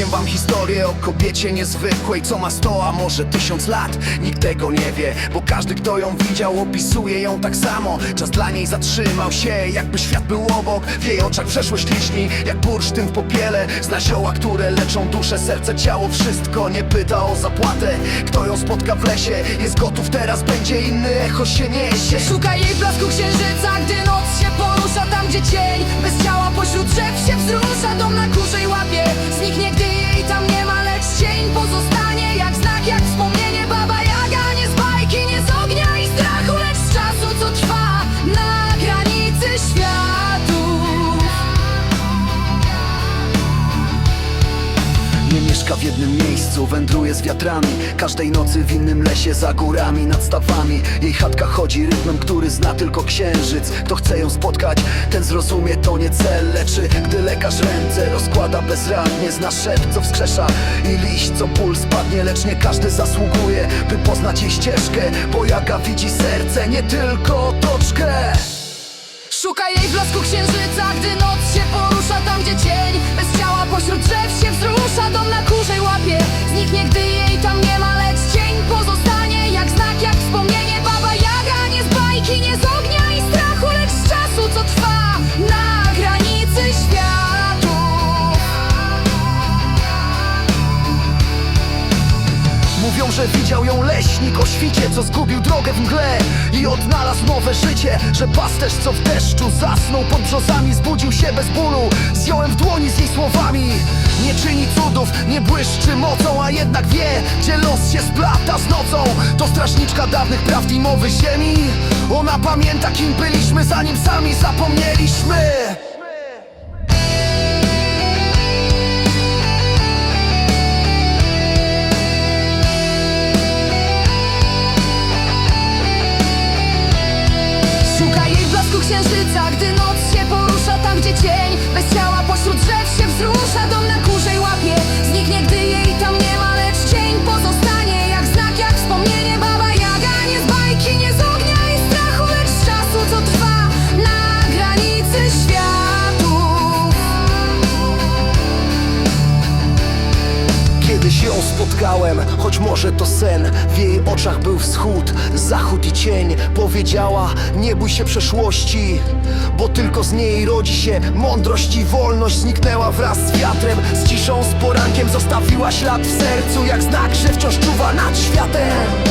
Opowiem wam historię o kobiecie niezwykłej Co ma sto, a może tysiąc lat. Nikt tego nie wie, bo każdy kto ją widział Opisuje ją tak samo. Czas dla niej zatrzymał się, jakby świat był obok. W jej oczach przeszłość liśni, jak bursztyn w popiele. Zna zioła, które leczą duszę, serce, ciało Wszystko. Nie pyta o zapłatę. Kto ją spotka w lesie, jest gotów. Teraz Będzie inny, echo się niesie. Szuka jej blasku księżyca, gdy noc mieszka w jednym miejscu, wędruje z wiatrami. Każdej nocy w innym lesie, za górami, nad stawami. Jej chatka chodzi rytmem, który zna tylko księżyc. Kto chce ją spotkać, ten zrozumie, to nie cel. Leczy, gdy lekarz ręce rozkłada bezradnie. Zna szept, co wskrzesza i liść, co ból spadnie. Lecz nie każdy zasługuje, by poznać jej ścieżkę Bo jaka widzi serce, nie tylko otoczkę Szuka jej w blasku księżyca, że widział ją leśnik o świcie Co zgubił drogę w mgle i odnalazł nowe życie Że pasterz, co w deszczu zasnął pod brzozami Zbudził się bez bólu, zjąłem w dłoni z jej słowami. Nie czyni cudów, nie błyszczy mocą A jednak wie, gdzie los się splata z nocą. To strażniczka dawnych prawd i mowy ziemi. Ona pamięta, kim byliśmy, zanim sami zapomnieliśmy księżyca, gdy noc się porusza Kiedyś ją spotkałem, choć może to sen. W jej oczach był wschód, zachód i cień. Powiedziała, nie bój się przeszłości Bo tylko z niej rodzi się mądrość i wolność. Zniknęła wraz z wiatrem, z ciszą, z porankiem. Zostawiła ślad w sercu, jak znak, że wciąż czuwa nad światem